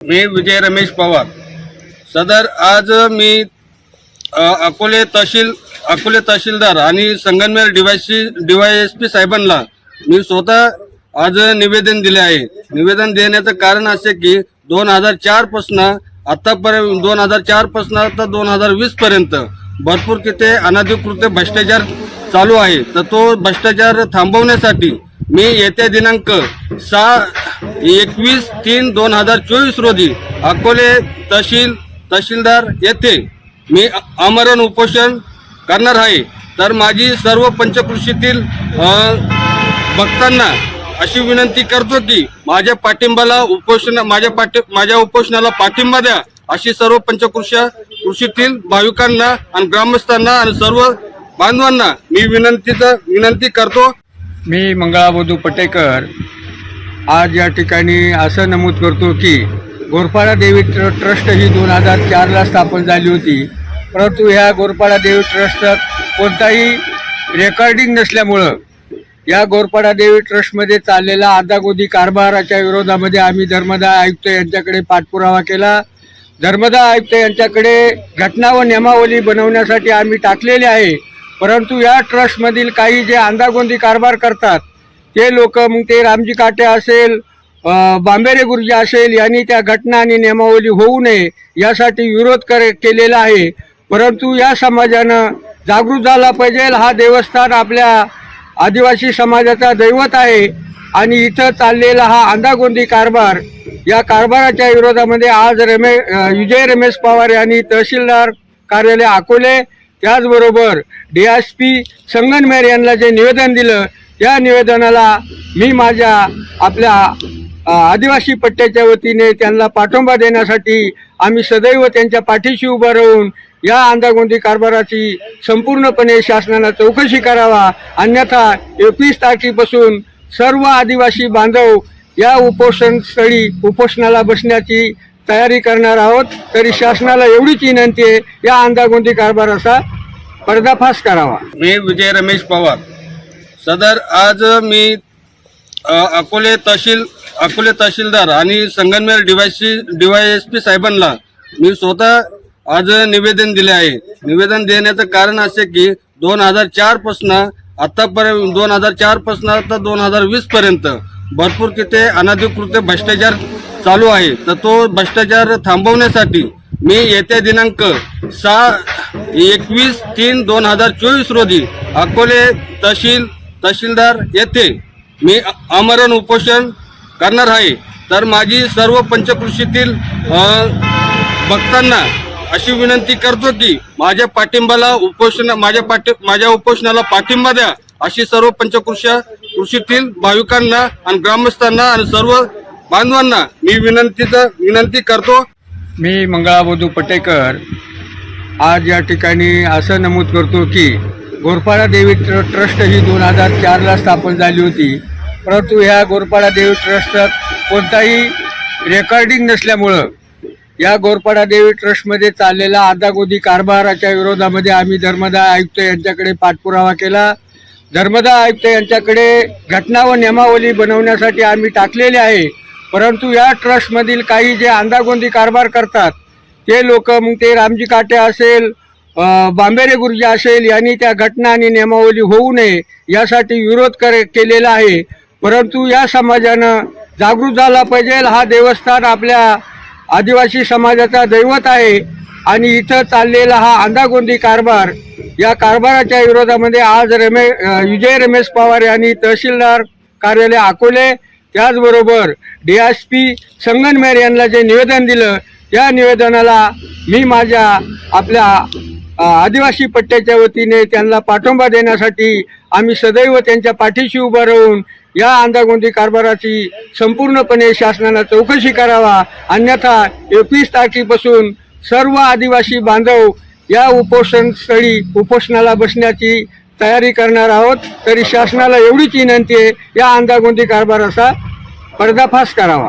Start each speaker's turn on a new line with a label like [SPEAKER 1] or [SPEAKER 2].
[SPEAKER 1] मी विजय रमेश पवार. सदर आज मी अकोले तहसील अकोले तहसीलदार आणि Sangamner D Y C D Y S P साहेबांना मी स्वतः आज निवेदन दिले आहे. निवेदन देण्याचं कारण असे की दोन हजार चारपासून आत्तापर्यंत दोन हजार चारपासून तर दोन हजार वीसपर्यंत भरपूर तिथे अनधिकृत भ्रष्टाचार चालू आहे. तर तो भ्रष्टाचार थांबवण्यासाठी मी येत्या दिनांक सहा एकवीस तीन दोन हजार चोवीस रोजी अकोले तहसील तहसीलदार येथे मी आमरण उपोषण करणार आहे. तर माझी सर्व पंचकृषीतील भक्तांना अशी विनंती करतो की माझ्या पाठिंबाला उपोषण माझ्या पाठी माझ्या उपोषणाला पाठिंबा द्या अशी सर्व पंचकृषी कृषीतील भाविकांना आणि ग्रामस्थांना आणि सर्व बांधवांना मी विनंतीचं विनंती करतो.
[SPEAKER 2] मी मंगळाबोधू पटेकर आज या ठिकाणी असं नमूद करतो की गोरपाडा देवी ट्र ट्रस्ट ही दोन हजार चारला स्थापन झाली होती. परंतु ह्या गोरपाडा देवी ट्रस्टात कोणताही रेकॉर्डिंग नसल्यामुळं या गोरपाडा देवी ट्रस्टमध्ये चाललेला आदागोदी कारभाराच्या विरोधामध्ये आम्ही धर्मदाय आयुक्त यांच्याकडे पाठपुरावा केला. धर्मदाय आयुक्त यांच्याकडे घटना व नियमावली बनवण्यासाठी आम्ही टाकलेले आहे. परंतु या ट्रस्टमधील काही जे अंदागोंदी कारभार करतात ते लोक मग ते रामजी काटे असेल बांबेरे गुरुजी असेल यांनी त्या घटना आणि नियमावली होऊ नये यासाठी विरोध कर केलेला आहे. परंतु या समाजानं जागृत झाला पाहिजे. हा देवस्थान आपल्या आदिवासी समाजाचा दैवत आहे आणि इथं चाललेला हा अंदागोंदी कारभार या कारभाराच्या विरोधामध्ये आज रमे विजय रमेश पवार यांनी तहसीलदार कार्यालय अकोले त्याचबरोबर डी एस पी संगनमेर यांना जे निवेदन दिलं या निवेदनाला मी माझ्या आपल्या आदिवासी पट्ट्याच्या वतीने त्यांना पाठिंबा देण्यासाठी आम्ही सदैव त्यांच्या पाठीशी उभं राहून या अंदागोंदी कारभाराची संपूर्णपणे शासनाला चौकशी करावा. अन्यथा एकवीस तारखेपासून सर्व आदिवासी बांधव या उपोषणस्थळी उपोषणाला बसण्याची तयारी करणार आहोत. तरी शासनाला एवढीच विनंती आहे या अंदागोंदी कारभाराचा पर्दाफाश करावा.
[SPEAKER 1] मी विजय रमेश पवार. सदर आज मी अकोले तहसील अकोले तहसीलदार आणि Sangamner D Y C D Y S P साहेबांना मी स्वतः आज निवेदन दिले आहे. निवेदन देण्याचं कारण असे की दोन हजार चारपासून आत्तापर्यंत दोन हजार चारपासून तर दोन हजार वीसपर्यंत भरपूर तिथे अनधिकृत भ्रष्टाचार चालू आहे. तर तो भ्रष्टाचार थांबवण्यासाठी मी येत्या दिनांक सहा एकवीस तीन दोन हजार चोवीस रोजी अकोले तहसील तहसीलदार येथे मी आमरण उपोषण करणार आहे. तर माझी सर्व पंचकृषीतील भक्तांना अशी विनंती करतो की माझ्या पाठिंबाला उपोषण माझ्या पाठी माझ्या उपोषणाला पाठिंबा द्या अशी सर्व पंचकृषी कृषीतील भाविकांना आणि ग्रामस्थांना आणि सर्व बांधवांना मी विनंतीचं विनंती करतो.
[SPEAKER 2] मी मंगळाबोधू पटेकर आज या ठिकाणी असं नमूद करतो की गोरपाडा देवी ट्र ट्रस्ट ही दोन हजार चारला स्थापन झाली होती. परंतु ह्या गोरपाडा देवी ट्रस्टात कोणताही रेकॉर्डिंग नसल्यामुळं या गोरपाडा देवी ट्रस्टमध्ये चाललेला आदागोदी कारभाराच्या विरोधामध्ये आम्ही धर्मदाय आयुक्त यांच्याकडे पाठपुरावा केला. धर्मदाय आयुक्त यांच्याकडे घटना व नियमावली बनवण्यासाठी आम्ही टाकलेले आहे. परंतु या ट्रस्टमधील काही जे आंदागोंदी कारभार करतात ते लोक मग ते रामजी काटे असेल बांबेरे गुरुजी असेल यांनी त्या घटना आणि नियमावली होऊ नये यासाठी विरोध कर केलेला आहे. परंतु या समाजानं जागृत झाला पाहिजे. हा देवस्थान आपल्या आदिवासी समाजाचा दैवत आहे आणि इथं चाललेला हा अंधागोंदी कारभार या कारभाराच्या विरोधामध्ये आज रमे विजय रमेश पवार यांनी तहसीलदार कार्यालय अकोले त्याचबरोबर डी एस पी संगनमेर यांना जे निवेदन दिलं त्या निवेदनाला मी माझ्या आपल्या आदिवासी पट्ट्याच्या वतीने त्यांना पाठिंबा देण्यासाठी आम्ही सदैव त्यांच्या पाठीशी उभं राहून या अंदागोंदी कारभाराची संपूर्णपणे शासनानं चौकशी करावा. अन्यथा एकवीस तारखेपासून सर्व आदिवासी बांधव या उपोषण स्थळी उपोषणाला बसण्याची तयारी करणार आहोत. तरी शासनाला एवढीच विनंती आहे या अंदागोंदी कारभाराचा पर्दाफाश करावा.